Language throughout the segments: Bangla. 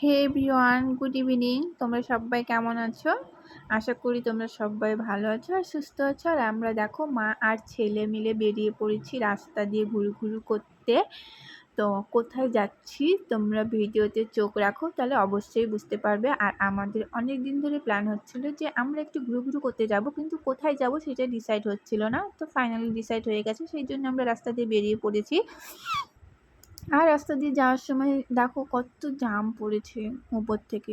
হে এভরিওয়ান গুড ইভিনিং তোমরা সবাই কেমন আছো? আশা করি তোমরা সবাই ভালো আছো আর সুস্থ আছো। আর আমরা দেখো মা আর ছেলে মিলে বেরিয়ে পড়েছি রাস্তা দিয়ে ঘুরু ঘুরু করতে। তো কোথায় যাচ্ছি তোমরা ভিডিওতে চোখ রাখো, তাহলে অবশ্যই বুঝতে পারবে। আর আমাদের অনেক দিন ধরে প্ল্যান হচ্ছিল যে আমরা একটু ঘুরু ঘুরু করতে যাব, কিন্তু কোথায় যাব সেটা ডিসাইড হচ্ছিল না। তো ফাইনালি ডিসাইড হয়ে গেছে, সেই জন্য আমরা রাস্তা দিয়ে বেরিয়ে পড়েছি। আর রাস্তা দিয়ে যাওয়ার সময় দেখো কত জাম পড়েছে উপর থেকে।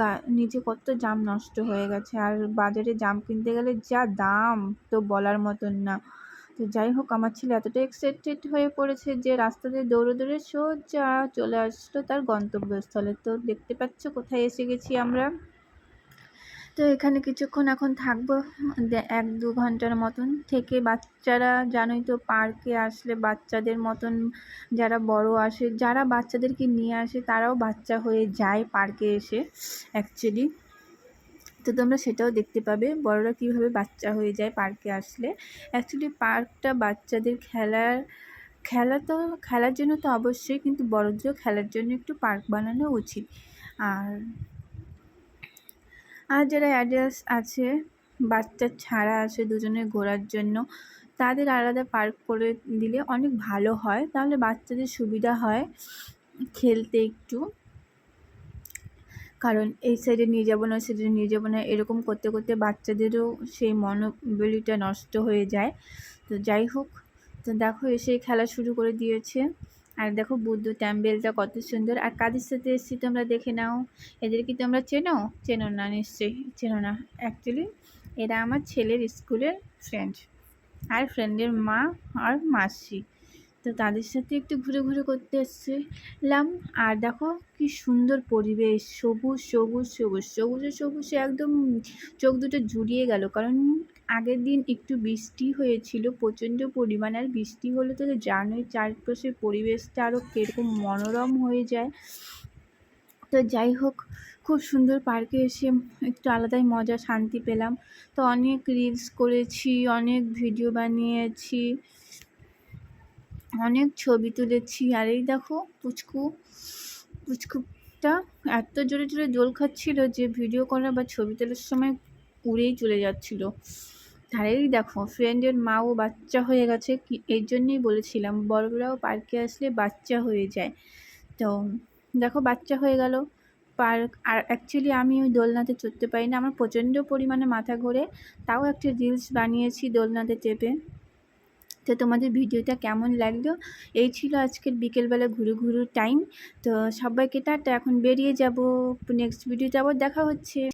গা, নিচে কত জাম নষ্ট হয়ে গেছে। আর বাজারে জাম কিনতে গেলে যা দাম তো বলার মতন না। তো যাই হোক, আমার ছেলে এতটা এক্সাইটেড হয়ে পড়েছে যে রাস্তা দিয়ে দৌড়ে দৌড়ে সোজা চলে আসলো তার গন্তব্যস্থলে। তো দেখতে পাচ্ছ কোথায় এসে গেছি আমরা। তো এখানে কিছুক্ষণ এখন থাকব এক দু ঘণ্টার মতন থেকে। বাচ্চারা জানোই তো পার্কে আসলে বাচ্চাদের মতন যারা বড় আসে, যারা বাচ্চাদেরকে নিয়ে আসে তারাও বাচ্চা হয়ে যায় পার্কে এসে অ্যাকচুয়ালি তো তোমরা সেটাও দেখতে পাবে, বড়রা কীভাবে বাচ্চা হয়ে যায় পার্কে আসলে। অ্যাকচুয়ালি পার্কটা বাচ্চাদের খেলার, খেলা তো, খেলার জন্য তো অবশ্যই, কিন্তু বড়দেরও খেলার জন্য একটু পার্ক বানানো উচিত। আর আর যারা অ্যাডাল্টস আছে, বাচ্চা ছাড়া আছে দুজনে ঘোরার জন্য, তাদের আলাদা পার্ক করে দিলে অনেক ভালো হয়। তাহলে বাচ্চাদের সুবিধা হয় খেলতে একটু। কারণ এই সাইডে নিয়ে যাব না, ওই সাইডে নিয়ে যাব না, এরকম করতে করতে বাচ্চাদেরও সেই মনোবলিটা নষ্ট হয়ে যায়। তো যাই হোক, তো দেখো এসে খেলা শুরু করে দিয়েছে। আর দেখো বুদ্ধ ট্যাম্বেলটা কত সুন্দর। আর কাদের সাথে এসছি তোমরা দেখে নাও। এদের কি তোমরা চেনো? চেনো না, নিশ্চয়ই চেনো না। অ্যাকচুয়ালি এরা আমার ছেলের স্কুলের ফ্রেন্ড আর ফ্রেন্ডের মা আর মাসি। তো তাদের সাথে একটু ঘুরে ঘুরে করতে এসেছিলাম। আর দেখো কি সুন্দর পরিবেশ, সবুজ সবুজ সবুজ, সবুজে সবুজে একদম চোখ দুটো জুড়িয়ে গেল। কারণ আগের দিন একটু বৃষ্টি হয়েছিল, প্রচণ্ড পরিমাণে, আর বৃষ্টি হলে তো জানোই চারপাশের পরিবেশটা আরও কীরকম মনোরম হয়ে যায়। তো যাই হোক, খুব সুন্দর পার্কে এসে একটু আলাদাই মজা, শান্তি পেলাম। তো অনেক রিলস করেছি, অনেক ভিডিও বানিয়েছি। অনেক ছবি তুলেছি। আর এই দেখো পুচকু, পুচকুটা এত জোরে জোরে দোল খাচ্ছিল যে ভিডিও করা বা ছবি তোলার সময় উড়েই চলে যাচ্ছিল। আর এই দেখো ফ্রেন্ডের মাও বাচ্চা হয়ে গেছে এর জন্যই বলেছিলাম, বড়রাও পার্কে আসলে বাচ্চা হয়ে যায়। তো দেখো বাচ্চা হয়ে গেল পার্ক আর অ্যাকচুয়ালি আমি ওই দোলনাতে চড়তে পারি না আমার প্রচণ্ড পরিমাণে মাথা ঘোরে, তাও একটা রিলস বানিয়েছি দোলনাতে চেপে। তো তোমাদের ভিডিওটা কেমন লাগল? এই ছিল আজকের বিকেলবেলা ঘুরু ঘুরুর টাইম তো সবাইকে টাটা, এখন বেরিয়ে যাব। নেক্সট ভিডিওতে আবার দেখা হচ্ছে।